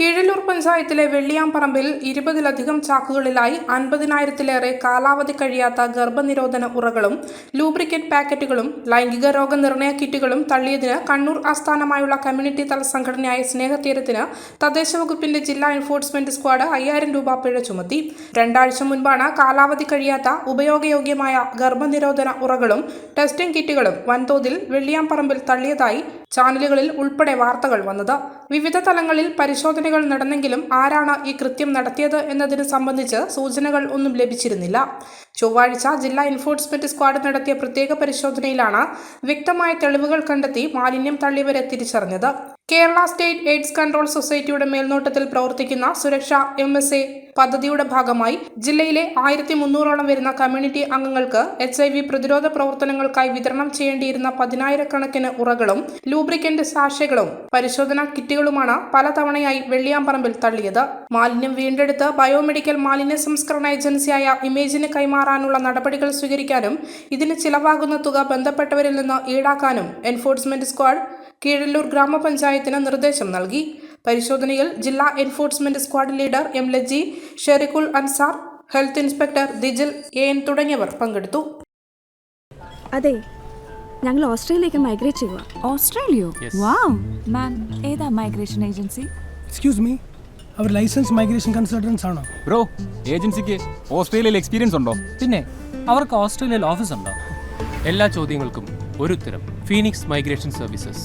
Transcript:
കീഴല്ലൂർ പഞ്ചായത്തിലെ വെള്ളിയാമ്പറമ്പിൽ ഇരുപതിലധികം ചാക്കുകളിലായി അൻപതിനായിരത്തിലേറെ കാലാവധി കഴിയാത്ത ഗർഭനിരോധന ഉറകളും ലൂബ്രിക്കറ്റ് പാക്കറ്റുകളും ലൈംഗിക രോഗനിർണയ കിറ്റുകളും തള്ളിയതിന് കണ്ണൂർ ആസ്ഥാനമായുള്ള കമ്മ്യൂണിറ്റി തല സംഘടനയായ സ്നേഹതീരത്തിന് തദ്ദേശ വകുപ്പിന്റെ ജില്ലാ എൻഫോഴ്സ്മെന്റ് സ്ക്വാഡ് അയ്യായിരം രൂപ പിഴ ചുമത്തി. രണ്ടാഴ്ച മുൻപാണ് കാലാവധി കഴിയാത്ത ഉപയോഗയോഗ്യമായ ഗർഭനിരോധന ഉറകളും ടെസ്റ്റിംഗ് കിറ്റുകളും വൻതോതിൽ വെള്ളിയാമ്പറമ്പിൽ തള്ളിയതായി ചാനലുകളിൽ ഉൾപ്പെടെ വാർത്തകൾ വന്നത്. വിവിധ തലങ്ങളിൽ പരിശോധനകൾ നടന്നെങ്കിലും ആരാണ് ഈ കൃത്യം നടത്തിയത് എന്നതിനെ സംബന്ധിച്ച് സൂചനകൾ ഒന്നും ലഭിച്ചിരുന്നില്ല. ചൊവ്വാഴ്ച ജില്ലാ എൻഫോഴ്സ്മെന്റ് സ്ക്വാഡ് നടത്തിയ പ്രത്യേക പരിശോധനയിലാണ് വ്യക്തമായ തെളിവുകൾ കണ്ടെത്തി മാലിന്യം തള്ളിയവരെ തിരിച്ചറിഞ്ഞത്. കേരള സ്റ്റേറ്റ് എയ്ഡ്സ് കൺട്രോൾ സൊസൈറ്റിയുടെ മേൽനോട്ടത്തിൽ പ്രവർത്തിക്കുന്ന സുരക്ഷ എം എസ് എ പദ്ധതിയുടെ ഭാഗമായി ജില്ലയിലെ ആയിരത്തി മുന്നൂറോളം വരുന്ന കമ്മ്യൂണിറ്റി അംഗങ്ങൾക്ക് എച്ച് ഐ വി പ്രതിരോധ പ്രവർത്തനങ്ങൾക്കായി വിതരണം ചെയ്യേണ്ടിയിരുന്ന പതിനായിരക്കണക്കിന് ഉറകളും ലൂബ്രിക്കന്റ് സാഷകളും പരിശോധനാ കിറ്റുകളുമാണ് പലതവണയായി വെള്ളിയാമ്പറമ്പിൽ തള്ളിയത്. മാലിന്യം വീണ്ടെടുത്ത് ബയോമെഡിക്കൽ മാലിന്യ സംസ്കരണ ഏജൻസിയായ ഇമേജിന് കൈമാറാനുള്ള നടപടികൾ സ്വീകരിക്കാനും ഇതിന് ചിലവാകുന്ന തുക ബന്ധപ്പെട്ടവരിൽ നിന്ന് ഈടാക്കാനും എൻഫോഴ്സ്മെന്റ് സ്ക്വാഡ് കീഴല്ലൂർ ഗ്രാമപഞ്ചായത്തിന് നിർദ്ദേശം നൽകി. പരിശോധനയിൽ ജില്ലാ enforcement squad leader M Laji ഷെറിഖുൽ Ansar health inspector Dijil A N തുടങ്ങിയവർ പങ്കെടുത്തു. അതെ ഞങ്ങൾ ഓസ്ട്രേലിയയിലേക്ക് മൈഗ്രേറ്റ് ചെയ്യുക ഓസ്ട്രേലിയോ? വാവ് മാം ഏതാ മൈഗ്രേഷൻ ഏജൻസി എക്സ്ക്യൂസ് മീ അവർ ലൈസൻസ് മൈഗ്രേഷൻ കൺസൾട്ടൻസ് ആണോ? ബ്രോ ഏജൻസിക്ക് ഓസ്ട്രേലിയയിൽ എക്സ്പീരിയൻസ് ഉണ്ടോ? പിന്നെ അവർക്ക് ഓസ്ട്രേലിയയിൽ ഓഫീസ് ഉണ്ടോ? എല്ലാ ചോദ്യങ്ങൾക്കും ഒരു ഉത്തരം Phoenix migration services